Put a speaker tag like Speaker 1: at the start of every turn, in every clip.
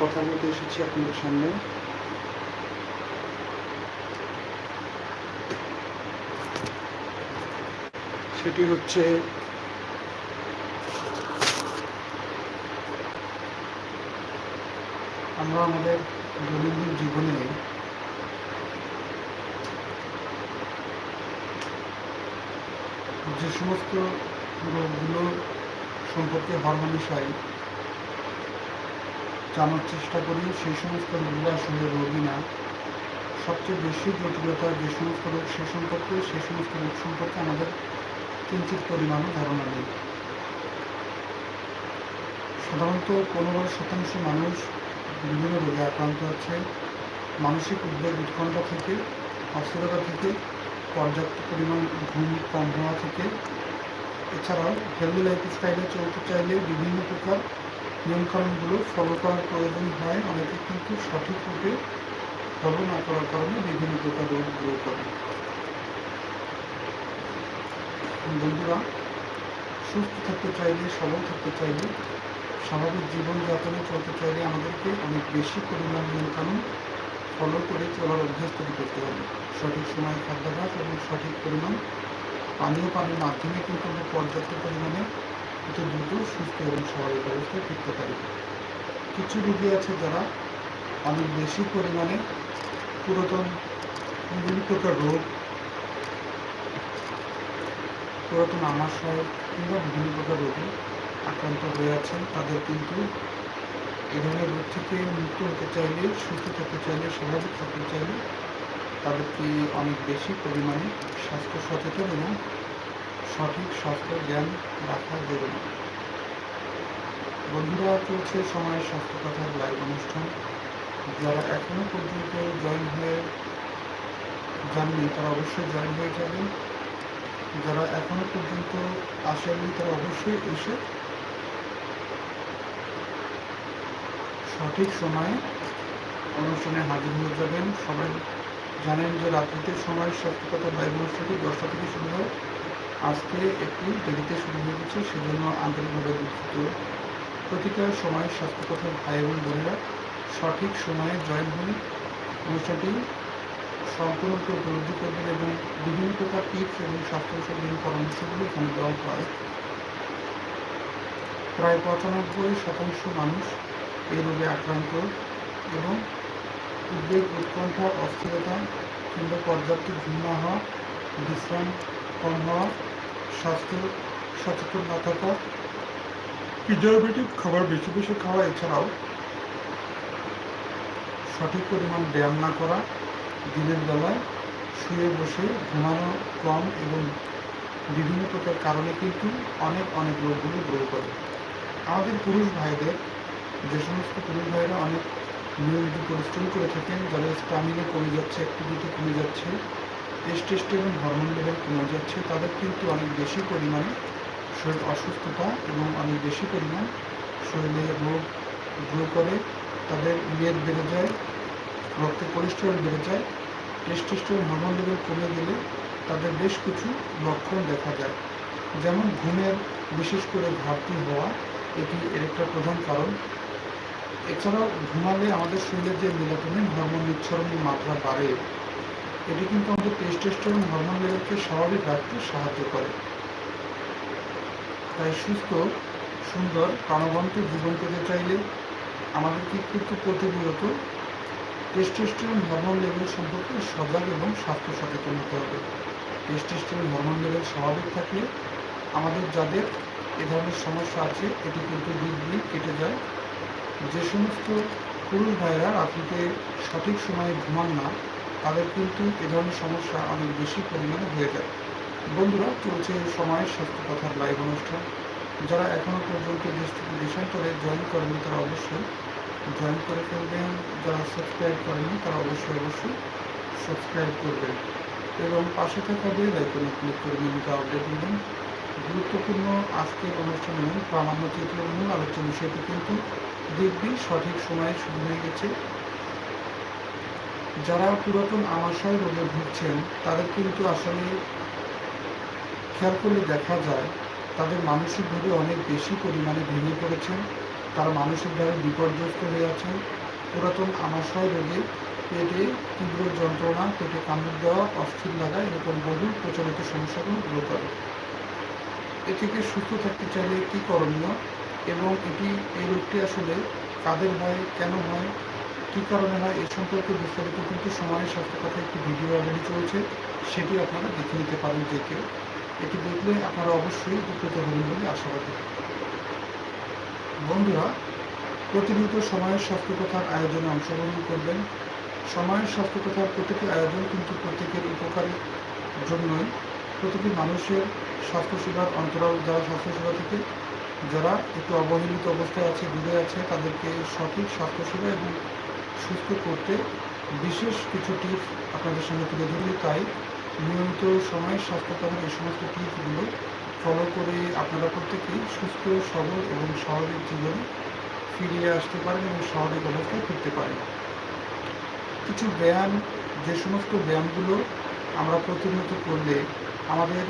Speaker 1: কথা বলতে এসেছি আপনাদের সামনে। সেটি হচ্ছে আমরা আমাদের দৈনন্দিন জীবনে যে সমস্ত রোগগুলো সম্পর্কে হরমোনিশাই জানার চেষ্টা করি, সেই সমস্ত রোগগুলো আসলে রোগী না। সবচেয়ে বেশি জটিলতা যে সমস্ত রোগ, সে সম্পর্কে সেই সমস্ত রোগ সম্পর্কে আমাদের কিঞ্চিত পরিমাণও ধারণা নেই। সাধারণত পনেরো শতাংশ মানুষ বিভিন্ন রোগে আক্রান্ত হচ্ছে মানসিক উদ্বেগ উৎকণ্ঠা থেকে, অস্থিরতা থেকে, পর্যাপ্ত পরিমাণ ঘুম কম হওয়া থেকে। এছাড়াও হেলদি লাইফস্টাইলে চলতে চাইলে বিভিন্ন প্রকার নিয়মকানুনগুলো ফলো করার প্রয়োজন হয়, অনেকে কিন্তু সঠিক রূপে ফলো না করার কারণে বিভিন্ন প্রকার রোগ গ্রো করে। বন্ধুরা, সুস্থ থাকতে চাইলে, সবল থাকতে চাইলে, স্বাভাবিক জীবনযাপনে চলতে চাইলে আমাদেরকে অনেক বেশি পরিমাণ নিয়মকানুন ফলো করে চলার অভ্যাস তৈরি করতে হবে। সঠিক সময়ে খাদ্যাভ্যাস এবং সঠিক পরিমাণ পানীয় পানির মাধ্যমে কিন্তু আমরা পর্যাপ্ত পরিমাণে অতি দ্রুত, সুস্থ এবং স্বাভাবিক অবস্থায় ফিরতে পারি। কিছু রোগী আছে যারা অনেক বেশি পরিমাণে পুরাতন, বিভিন্ন প্রকার রোগ, পুরাতন আমাশয় কিংবা বিভিন্ন প্রকার রোগে আক্রান্ত হয়ে আছেন, তাদের কিন্তু এ ধরনের রোগ থেকে মুক্ত হতে চাইলে, সুস্থ থাকতে চাইলে, স্বাভাবিক থাকতে চাইলে তাদেরকে অনেক বেশি পরিমাণে স্বাস্থ্য সচেতন এবং সঠিক স্বাস্থ্য জ্ঞান রাখা জরুরি। বন্ধুরা চলছে সময়ের স্বাস্থ্য কথার লাইভ অনুষ্ঠান। যারা এখনও পর্যন্ত জয়েন হয়ে যাননি, তারা অবশ্যই জয়েন হয়ে যাবেন যারা এখনও পর্যন্ত আসেননি, তারা অবশ্যই এসে সঠিক সময়ে অনুষ্ঠানে হাজির হয়ে যাবেন। সবাই জানেন যে রাত্রিতে সময় সত্যি স্বাস্থ্যকতা লাইভ অনুষ্ঠানটি দশটা থেকে শুরু হয়। আজকে একটু দেরিতে শুরু হয়ে গেছে, সেজন্য আন্তরিকভাবে দুঃখিত। প্রতিটা সময় স্বাস্থ্যকথার ভাই এবং বোনেরা, সঠিক সময়ে জয়েন হয়ে অনুষ্ঠানটি সম্পূর্ণরূপে উপলব্ধি করবেন এবং বিভিন্ন প্রকার টিপস এবং স্বাস্থ্য বিভিন্ন পরামর্শগুলো এখানে দেওয়া হয়। প্রায় পঁচানব্বই শতাংশ মানুষ এই রোগে আক্রান্ত এবং উদ্বেগ, উৎকণ্ঠা, অস্থিরতা কিংবা পর্যাপ্ত ঘুম না হওয়া, বিশ্রাম হওয়া স্বাস্থ্য সচেতন না থাকা প্রিজারভেটিভ খাবার বেশি বেশি খাওয়া এছাড়াও সঠিক পরিমাণ ব্যায়াম না করা, দিনের বেলায় শুয়ে বসে ঘুমানো কম এবং বিভিন্ন প্রকার কারণে কিন্তু অনেক অনেক রোগগুলো গ্রো করে। আমাদের পুরুষ ভাইদের, যে সমস্ত পুরুষ ভাইরা অনেক নিয়মিত পরিশ্রম করে থাকেন, যাদের স্টামিনা কমে যাচ্ছে অ্যাক্টিভিটি কমে যাচ্ছে টেস্টেস্টেরন হরমোন লেভেল কমে যাচ্ছে, তাদের কিন্তু অনেক বেশি পরিমাণে শরীর অসুস্থতা এবং অনেক বেশি পরিমাণ শরীরে রোগ গ্রো করে, তাদের মেদ বেড়ে যায়, রক্তে কোলেস্টেরল বেড়ে যায়। টেস্টোস্টেরন হরমোন লেভেল কমে গেলে তাদের বেশ কিছু লক্ষণ দেখা যায়। যেমন ঘুমের বিশেষ করে ঘাটতি হওয়া, এটি এর একটা প্রধান কারণ। এছাড়াও ঘুমালে আমাদের শরীরে যে মেলাটোনিন হরমোন নিঃসরণের মাত্রা বাড়ে এটি কিন্তু আমাদের টেস্টোস্টেরন হরমোন লেভেলকে স্বাভাবিক রাখতে সাহায্য করে। তাই সুস্থ, সুন্দর, প্রাণবন্ত জীবন পেতে চাইলে আমাদেরকে কিন্তু প্রতিনিয়ত টেস্টোস্টেরন হরমোন লেভেল সম্পর্কে সজাগ এবং স্বাস্থ্য সচেতন হতে হবে। টেস্টোস্টেরন হরমোন লেভেল স্বাভাবিক থাকলে আমাদের যাদের এ ধরনের সমস্যা আছে, এটি কিন্তু দিক কেটে যায়। যে সমস্ত পুরুষ ভাইরা রাত্রিতে সঠিক সময়ে ঘুমান না তাদের কিন্তু এ ধরনের সমস্যা অনেক বেশি পরিমাণে হয়ে যায়। বন্ধুরা, চলছে সময়ের স্বাস্থ্য কথার লাইভ অনুষ্ঠান। যারা এখনও পর্যন্ত দেশান্তরে জয়েন করেনি তারা অবশ্যই জয়েন করে ফেলবেন। যারা সাবস্ক্রাইব করেনি তারা অবশ্যই অবশ্যই সাবস্ক্রাইব করবেন। এবং পাশে থাকা বেল আইকনে ক্লিক করে নিয়মিত আপডেট নেবেন। গুরুত্বপূর্ণ আজকের অনুষ্ঠানে প্রামাণ্য চিত্রের মূল আলোচ্য বিষয়টি কিন্তু দেখবি সঠিক সময়ে শুরু হয়ে গেছে। যারা পুরাতন আমাশয় রোগে ভুগছেন, তাদের কিন্তু আসলে খেয়াল করলে দেখা যায়, তাদের মানসিকভাবে অনেক বেশি পরিমাণে ভেঙে পড়েছেন, তারা মানসিকভাবে বিপর্যস্ত হয়ে আছেন। পুরাতন আমাশয় রোগে পেটে তীব্র যন্ত্রণা, পেটে কামড় দেওয়া, অস্থির লাগা এরকম বহু প্রচলিত সমস্যাগুলো দূর করে। এ থেকে সুস্থ থাকতে চাইলে কী করণীয়? এবং এটি, এই রোগটি আসলে কাদের হয় কেন হয়? কী কারণে হয় এই সম্পর্কে বিস্তারিত কিন্তু সময়ের স্বাস্থ্য কথা একটি ভিডিও অলরেডি চলছে, সেটি আপনারা দেখে নিতে পারেন যে কেউ। এটি দেখলে আপনারা অবশ্যই উপকৃত হবেন বলে আশাবাদী। বন্ধুরা, প্রতিনিয়ত সময়ের স্বাস্থ্য কথার আয়োজনে অংশগ্রহণ করবেন। সময়ের স্বাস্থ্য কথার প্রতিটি আয়োজন কিন্তু প্রত্যেকের উপকারের জন্যই। প্রতিটি মানুষের স্বাস্থ্যসেবার অন্তরাল, যারা স্বাস্থ্যসেবা থেকে, যারা একটু অবহেলিত অবস্থায় আছে, দূরে আছে, তাদেরকে সঠিক স্বাস্থ্যসেবা এবং সুস্থ করতে বিশেষ কিছু টিপস আপনাদের সঙ্গে তুলে ধরি তাই নিয়মিত সময়ের স্বাস্থ্যকরের এই সমস্ত টিপসগুলো ফলো করে আপনারা প্রত্যেকেই সুস্থ, সবল এবং স্বাভাবিক জীবনে ফিরিয়ে আসতে পারেন এবং স্বাভাবিক অবস্থায় ফিরতে পারেন। কিছু ব্যায়াম, যে সমস্ত ব্যায়ামগুলো আমরা প্রতিনিয়ত করলে আমাদের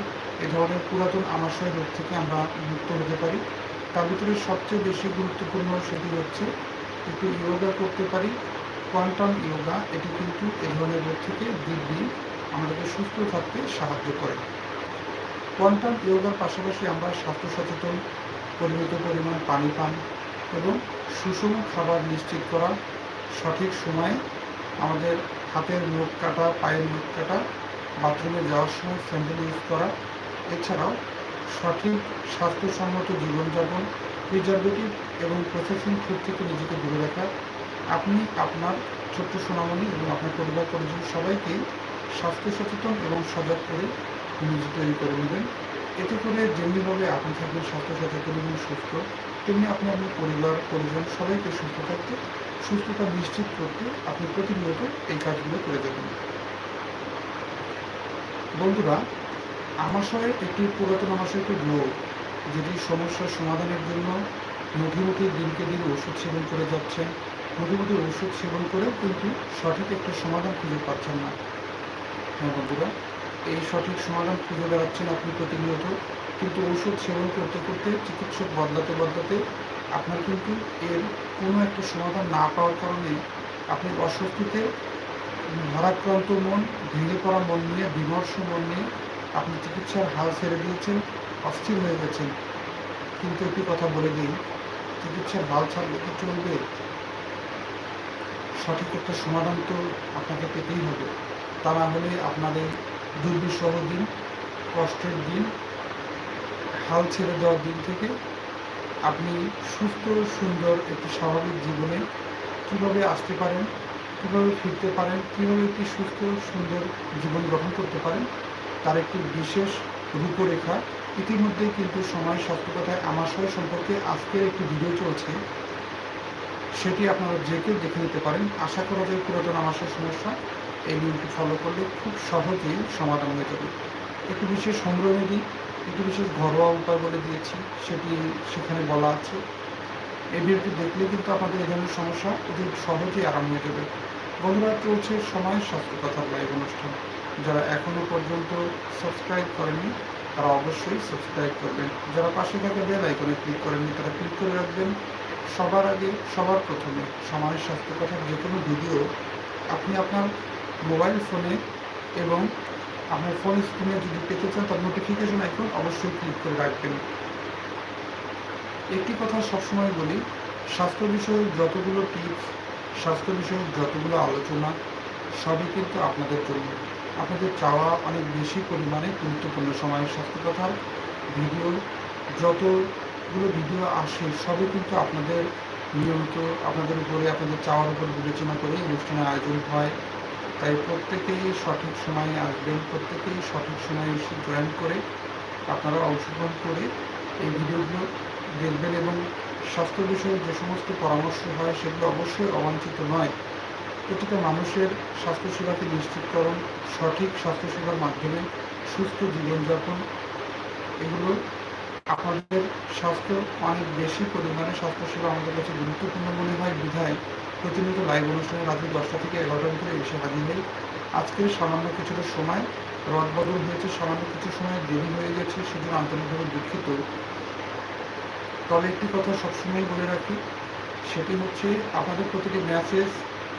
Speaker 1: এ ধরনের পুরাতন আমাশয় রোগ থেকে আমরা মুক্ত হতে পারি। তার ভিতরে সবচেয়ে বেশি গুরুত্বপূর্ণ সেটি হচ্ছে একটু যোগা করতে পারি। কোয়ান্টাম ইয়োগা এটি কিন্তু এ ধরনের রোগ থেকে দিব্যি, আমাদেরকে সুস্থ থাকতে সাহায্য করে। কোয়ান্টাম ইয়োগার পাশাপাশি আমরা স্বাস্থ্য সচেতন, পরিমিত পরিমাণ পানি পান এবং সুষম খাবার নিশ্চিত করা, সঠিক সময়ে আমাদের হাতের নখ কাটা, পায়ের নখ কাটা, বাথরুমে যাওয়ার সময় স্যান্ডেল ইউজ করা, এছাড়াও সঠিক স্বাস্থ্যসম্মত জীবনযাপন প্রিজারভেটিভ এবং প্রসেসিং ফুড থেকে নিজেকে দূরে রাখা, আপনি, আপনার ছোট্ট সোনামণি এবং আপনার পরিবার পরিজন সবাইকেই স্বাস্থ্য সচেতন এবং সজাগ করে নিজে তৈরি করে নেবেন। এতে করে যেমনিভাবে আপনি থাকবেন স্বাস্থ্য সচেতন এবং সুস্থ, তেমনি আপনি আপনার পরিবার, পরিজন সবাইকে সুস্থ থাকতে, সুস্থতা নিশ্চিত করতে আপনি প্রতিনিয়ত এই কাজগুলো করে যাবেন। বন্ধুরা আমাশয় একটি পুরাতন আমাশয় একটি রোগ যেটি সমস্যার সমাধানের জন্য মুখে দিনকে দিন ওষুধ সেবন করে যাচ্ছেন মুখে ওষুধ সেবন করেও কিন্তু সঠিক একটা সমাধান খুঁজে পাচ্ছেন না। হ্যাঁ বন্ধুরা, এই সঠিক সমাধান খুঁজে বেড়াচ্ছেন আপনি প্রতিনিয়ত। কিন্তু ওষুধ সেবন করতে করতে চিকিৎসক বদলাতে বদলাতে আপনার কিন্তু এর কোনো একটা সমাধান না পাওয়ার কারণে আপনি অস্বস্তিতে ভারাক্রান্ত মন, ভেঙে পড়া মন নিয়ে, বিমর্ষ মন নিয়ে আপনি চিকিৎসার হাল ছেড়ে দিয়েছেন। অস্থির হয়ে গেছেন। কিন্তু একটি কথা বলে দিই, চিকিৎসার হাল ছাড়লে কি চলবে? সঠিক একটা সমাধান তো আপনাকে পেতেই হবে। তা না হলে আপনাদের দুর্বিষহ দিন, কষ্টের দিন, হাল ছেড়ে দেওয়ার দিন থেকে আপনি সুস্থ, সুন্দর একটি স্বাভাবিক জীবনে কীভাবে আসতে পারেন, কীভাবে ফিরতে পারেন, কীভাবে একটি সুস্থ, সুন্দর জীবন গ্রহণ করতে পারেন, তার একটি বিশেষ রূপরেখা ইতিমধ্যেই কিন্তু সময় স্বাস্থ্য কথায় আমাশয় সম্পর্কে আজকের একটি ভিডিও চলছে। সেটি আপনারা যে কেউ দেখে নিতে পারেন। আশা করা যায় পুরাতন আমাশয় সমস্যা। এই নিয়মটি ফলো করলে খুব সহজেই সমাধান হয়ে যাবে। একটি বিশেষ সংগ্রহ একটি বিশেষ ঘরোয়া উপায় বলে দিয়েছি। সেটি সেখানে বলা আছে। এই ভিডিওটি দেখলে কিন্তু আপনাদের এই ধরনের সমস্যা অতি সহজেই আরাম হয়ে যাবে। বন্ধুরা, চলছে সময় স্বাস্থ্য কথার লাইভ অনুষ্ঠান। যারা এখনও পর্যন্ত সাবস্ক্রাইব করেননি তারা অবশ্যই সাবস্ক্রাইব করবেন যারা পাশে থাকা বেল আইকনে ক্লিক করেননি তারা ক্লিক করে রাখবেন। সবার আগে, সবার প্রথমে সমাজের স্বাস্থ্য কথার যে কোনো ভিডিও আপনি আপনার মোবাইল ফোনে এবং আপনার ফোন স্ক্রিনে যদি পেতে চান, তার নোটিফিকেশন আইকন অবশ্যই ক্লিক করে রাখবেন। একটি কথা সবসময় বলি, স্বাস্থ্য বিষয়ক যতগুলো টিপস স্বাস্থ্য বিষয়ক যতগুলো আলোচনা, সবই কিন্তু আপনাদের জন্য। আপনাদের চাওয়া অনেক বেশি পরিমাণে গুরুত্বপূর্ণ সময়ের স্বাস্থ্য কথার ভিডিও, যতগুলো ভিডিও আসে, সবই কিন্তু আপনাদের নিয়মিত আপনাদের উপরে, আপনাদের চাওয়ার উপর বিবেচনা করে অনুষ্ঠানের আয়োজন হয়। তাই প্রত্যেকেই সঠিক সময়ে আসবেন, প্রত্যেকেই সঠিক সময়ে এসে জয়েন করে আপনারা অংশগ্রহণ করে এই ভিডিওগুলো দেখবেন এবং স্বাস্থ্য বিষয়ে যে সমস্ত পরামর্শ হয়, সেগুলো অবশ্যই অবাঞ্ছিত নয়। প্রতিটা মানুষের স্বাস্থ্যসেবাকে নিশ্চিতকরণ সঠিক স্বাস্থ্যসেবার মাধ্যমে সুস্থ জীবনযাপন। এগুলো আপনাদের স্বাস্থ্য অনেক বেশি পরিমাণে স্বাস্থ্যসেবা আমাদের কাছে গুরুত্বপূর্ণ মনে হয়। বিধায় প্রতিনিয়ত লাইভ অনুষ্ঠানে রাত্রি দশটা থেকে এগারোটার ভিতরে এসে হাজির হই। আজকের সামান্য কিছুটা সময় রদ বদল হয়েছে, সামান্য কিছু সময় দেরি হয়ে গেছে, সেজন্য আন্তরিকভাবে দুঃখিত। তবে একটি কথা সবসময় বলে রাখি, সেটি হচ্ছে আপনাদের প্রতিটি মেসেজ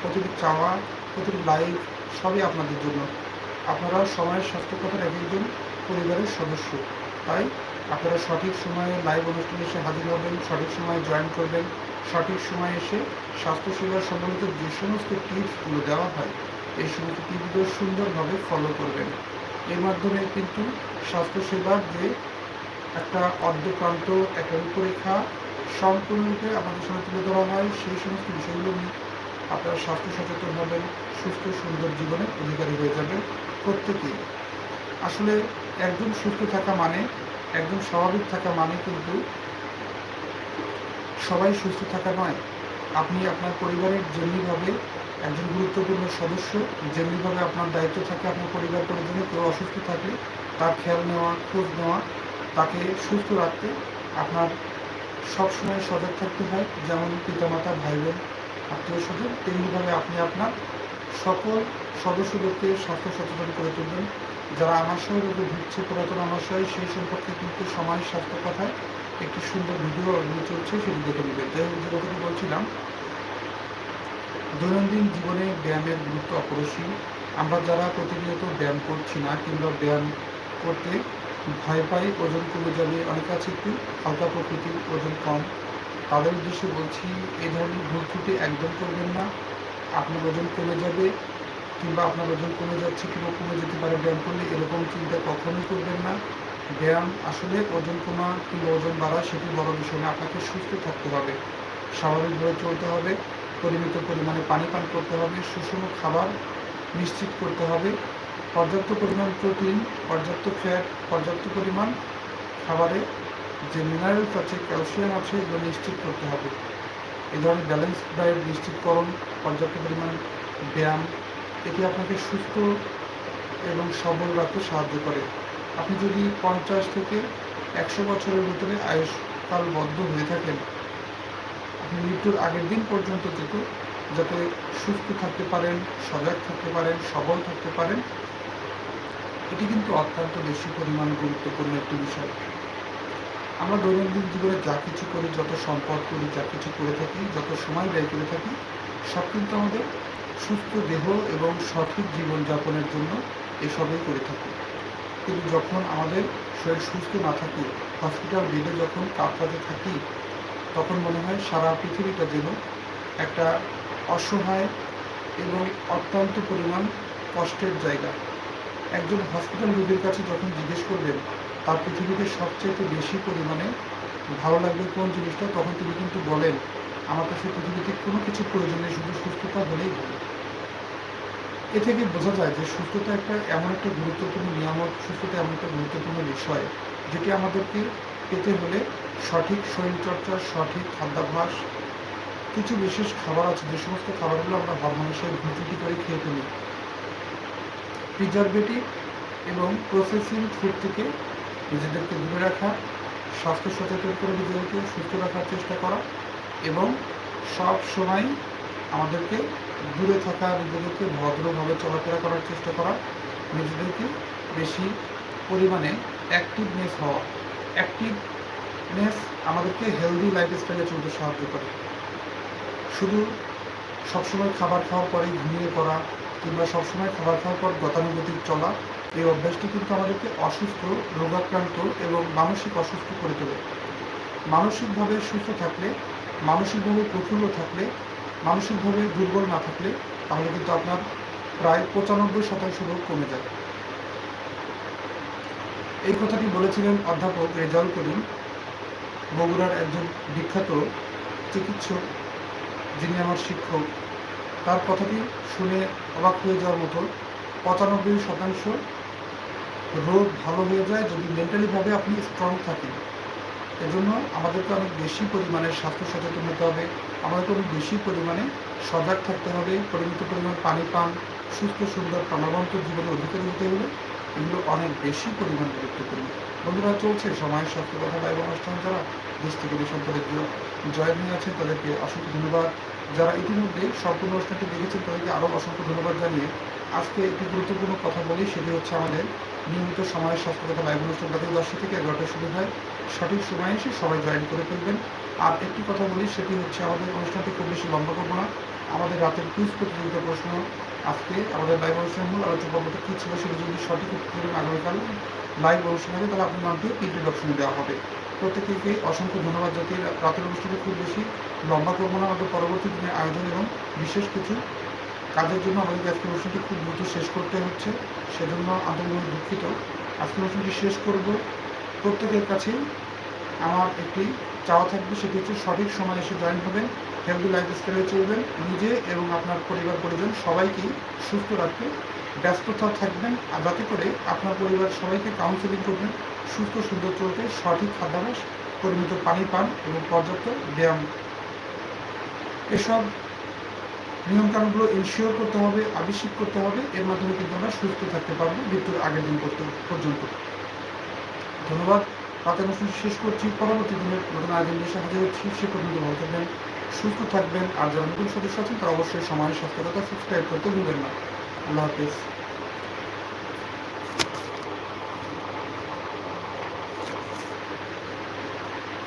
Speaker 1: প্রতিটি চাওয়া প্রতিটি লাইভ সবই আপনাদের জন্য। আপনারা সময়ের স্বাস্থ্য কথার এক একজন পরিবারের সদস্য। তাই আপনারা সঠিক সময়ে লাইভ অনুষ্ঠানে এসে হাজির হবেন, সঠিক সময়ে জয়েন করবেন, সঠিক সময়ে এসে স্বাস্থ্যসেবা সম্বন্ধিত যে সমস্ত টিপসগুলো দেওয়া হয়, এই সমস্ত টিপসগুলো সুন্দরভাবে ফলো করবেন। এর মাধ্যমে কিন্তু স্বাস্থ্যসেবার যে একটা অর্ধপ্রান্ত একটা রূপরেখা সম্পূর্ণরূপে আমাদের সামনে তুলে ধরা হয়, সেই সমস্ত বিষয়গুলো নিয়ে আপনারা স্বাস্থ্য সচেতন হবেন, সুস্থ, সুন্দর জীবনের অধিকারী হয়ে যাবেন প্রত্যেকেই। আসলে একজন সুস্থ থাকা মানে একদম স্বাভাবিক থাকা মানে কিন্তু সবাই সুস্থ থাকা নয়। আপনি আপনার পরিবারের যেমনিভাবে একজন গুরুত্বপূর্ণ সদস্য, যেমনিভাবে আপনার দায়িত্ব থাকে আপনার পরিবার পরিজনে কেউ অসুস্থ থাকলে তার খেয়াল নেওয়া, খোঁজ নেওয়া, তাকে সুস্থ রাখতে আপনার সবসময় সজাগ থাকতে হয়। যেমন পিতামাতা ভাই বোন আত্মীয় স্বজন তেমনিভাবে আপনি আপনার সকল সদস্যদেরকে স্বাস্থ্য সচেতন করে তুলবেন। যারা সঙ্গে রোগে ভুগছে, পুরাতন আমাশয় সেই সম্পর্কে কিন্তু সময়, স্বাস্থ্য কথায় একটি সুন্দর ভিডিও এগিয়ে চলছে, সেটি দেখে নেবেন। যে কথাটি বলছিলাম, দৈনন্দিন জীবনে ব্যায়ামের গুরুত্ব অপরিসীম। আমরা যারা প্রতিনিয়ত ব্যায়াম করছি না, কিংবা ব্যায়াম করতে ভয় পাই, ওজন কমে যাবে, অনেক আছে একটু, হালকা প্রকৃতির ওজন কম। তাদের উদ্দেশ্যে বলছি এই ধরনের ভুল ত্রুটি একদম করবেন না। আপনার ওজন কমে যাবে কিংবা আপনার ওজন কমে যাচ্ছে কিংবা কমে যেতে পারে ব্যায়াম করলে এরকম চিন্তা কখনোই করবেন না। ব্যায়াম আসলে ওজন কমা কিংবা ওজন বাড়া সেটি বড় বিষয় না, আপনাকে সুস্থ থাকতে হবে। স্বাভাবিকভাবে চলতে হবে, পরিমিত পরিমাণে পানি পান করতে হবে, সুষম খাবার নিশ্চিত করতে হবে। পর্যাপ্ত পরিমাণ প্রোটিন, পর্যাপ্ত ফ্যাট, পর্যাপ্ত পরিমাণ খাবারে যে মিনারেলস আছে ক্যালসিয়াম আছে, এগুলো নিশ্চিত করতে হবে। এই ধরনের ব্যালেন্স ডায়েট নিশ্চিতকরণ পর্যাপ্ত পরিমাণ ব্যায়াম। এটি আপনাকে সুস্থ এবং সবল রাখতে সাহায্য করে। আপনি যদি পঞ্চাশ থেকে একশো বছরের ভিতরে আয়ুষ্কালবদ্ধ হয়ে থাকেন, আপনি মৃত্যুর আগের দিন পর্যন্ত যেতে যাতে সুস্থ থাকতে পারেন, সজাগ থাকতে পারেন, সবল থাকতে পারেন, এটি কিন্তু অত্যন্ত বেশি পরিমাণ গুরুত্বপূর্ণ একটি বিষয়। আমরা দৈনন্দিন জীবনে যা কিছু করি, যত সম্পদ করি, যা কিছু করে থাকি, যত সময় ব্যয় করে থাকি, সব কিন্তু আমাদের সুস্থ দেহ এবং সঠিক জীবনযাপনের জন্য এসবই করে থাকি। কিন্তু যখন আমাদের শরীর সুস্থ না থাকে হসপিটাল বেডে যখন কাপড়াতে থাকি, তখন মনে হয় সারা পৃথিবীটা যেন একটা অসহায় এবং অত্যন্ত পরিমাণ কষ্টের জায়গা। একজন হসপিটাল রোগীর কাছে যখন জিজ্ঞেস করবেন তার পৃথিবীতে সবচেয়ে বেশি পরিমাণে ভালো লাগবে কোন জিনিসটা, তখন তিনি কিন্তু বলেন, আমার কাছে পৃথিবীতে কোনো কিছু প্রয়োজন নেই, শুধু সুস্থতা হলেই ভালো এ থেকে বোঝা যায় যে সুস্থতা একটা এমন একটা গুরুত্বপূর্ণ নিয়ামক, সুস্থতা এমন একটা গুরুত্বপূর্ণ বিষয়, যেটি আমাদেরকে পেতে হলে সঠিক শরীরচর্চা, সঠিক খাদ্যাভ্যাস, কিছু বিশেষ খাবার আছে, যে সমস্ত খাবারগুলো আমরা হরমোন হিসেবে ভুটি করে খেয়ে ফেলি। প্রিজারভেটিভ এবং প্রসেসিং ফুড থেকে নিজেদেরকে দূরে রাখা, স্বাস্থ্য সচেতন করে নিজেদেরকে সুস্থ রাখার চেষ্টা করা এবং সব সময় আমাদেরকে দূরে থাকা, নিজেদেরকে ভদ্রভাবে চলাফেরা করার চেষ্টা করা, নিজেদেরকে বেশি পরিমাণে অ্যাক্টিভনেস হওয়া। অ্যাক্টিভনেস আমাদেরকে হেলদি লাইফস্টাইলে চলতে সাহায্য করে। শুধু সবসময় খাবার খাওয়ার পরে ঘুমিয়ে পড়া কিংবা সবসময় খাবার খাওয়ার পর গতানুগতিক চলা এই অভ্যাসটি কিন্তু আমাদেরকে অসুস্থ, রোগাক্রান্ত এবং মানসিক অসুস্থ করে তোলে। মানসিকভাবে সুস্থ থাকলে, মানসিকভাবে প্রফুল্ল থাকলে, মানসিকভাবে দুর্বল না থাকলে তাহলে কিন্তু আপনার প্রায় পঁচানব্বই শতাংশ রোগ কমে যায়। এই কথাটি বলেছিলেন অধ্যাপক রেজাল করিম, বগুড়ার একজন বিখ্যাত চিকিৎসক যিনি আমার শিক্ষক। তার কথাটি শুনে অবাক হয়ে যাওয়ার মতো পঁচানব্বই শতাংশ রোগ ভালো হয়ে যায় যদি মেন্টালিভাবে আপনি স্ট্রং থাকেন। এজন্য আমাদেরকে অনেক বেশি পরিমাণে স্বাস্থ্য সচেতন হতে হবে। আমাদেরকে অনেক বেশি পরিমাণে সজাগ থাকতে হবে। পরিমিত পরিমাণ পানি পান, সুস্থ, সুন্দর, প্রাণবন্ত জীবনের অধিকারী হতে হলে এগুলো অনেক বেশি পরিমাণ গুরুত্বপূর্ণ। বন্ধুরা, চলছে সময়ের স্বাস্থ্য কথা লাইভ অনুষ্ঠান। যারা দেশ থেকে দেশান্তরে জয়েন হয়ে আছে তাদেরকে অসংখ্য ধন্যবাদ। যারা ইতিমধ্যে সম্পূর্ণ অনুষ্ঠানটি দেখেছেন, তাদেরকে আরও অসংখ্য ধন্যবাদ জানিয়ে আজকে একটি গুরুত্বপূর্ণ কথা বলি, সেটি হচ্ছে আমাদের নিয়মিত সময়ের স্বাস্থ্যকতা লাইভ অনুষ্ঠান রাতে দশটা থেকে এগারোটা শুরু হয়। সঠিক সময়ে এসে সবাই জয়েন করে ফেলবেন। আর একটি কথা বলি, সেটি হচ্ছে আমাদের অনুষ্ঠানটি খুব বেশি লম্বা করব না। আমাদের রাতের কুইজ প্রতিযোগিতা প্রশ্ন আজকে আমাদের লাইভ অনুষ্ঠানের মূল আলোচনা পর্বটা কী ছিল, সেটি যদি সঠিক উত্তর আগামীকাল লাইভ অনুষ্ঠান হবে, তাহলে আপনার নামটিও পিডিএফ অপশনে দেওয়া হবে। প্রত্যেককে অসংখ্য ধন্যবাদ যাতে রাতের অনুষ্ঠানটি খুব বেশি লম্বা করব না। আমাদের পরবর্তী দিনের আয়োজন এবং বিশেষ কিছু কাজের জন্য আমাদের আজকের অনুষ্ঠানটি খুব দ্রুত শেষ করতে হচ্ছে, সেজন্য আন্তরিকভাবে দুঃখিত। আজকের অনুষ্ঠানটি শেষ করব। প্রত্যেকের কাছেই আমার একটি চাওয়া থাকবে, সেটি হচ্ছে সঠিক সময় এসে জয়েন হবেন হেলদি লাইফ স্টাইলে চলবেন, নিজে এবং আপনার পরিবার, পরিজন সবাইকেই সুস্থ রাখতে ব্যস্ততা থাকবেন, আর যাতে করে আপনার পরিবার সবাইকে কাউন্সেলিং করবেন, সুস্থ, সুন্দর চলতে সঠিক খাদ্যাভ্যাস পরিমিত পানি পান এবং পর্যাপ্ত ব্যায়াম। এসব নিয়মকানুনগুলো ইনশিওর করতে হবে, আবিষ্কার করতে হবে। এর মাধ্যমে কিন্তু আমরা সুস্থ থাকতে পারব মৃত্যুর আগের দিন পর্যন্ত ধন্যবাদ। রাতের অনুষ্ঠান শেষ করছি। পরবর্তী দিনের নিয়ে এসে হাজির হচ্ছি সে পর্যন্ত ভালো থাকবেন, সুস্থ থাকবেন, আর যারা নতুন সদস্য আছেন তারা অবশ্যই সময় স্বাস্থ্যকতা সাবস্ক্রাইব করতে ভুলবেন না। আল্লাহ হাফেজ।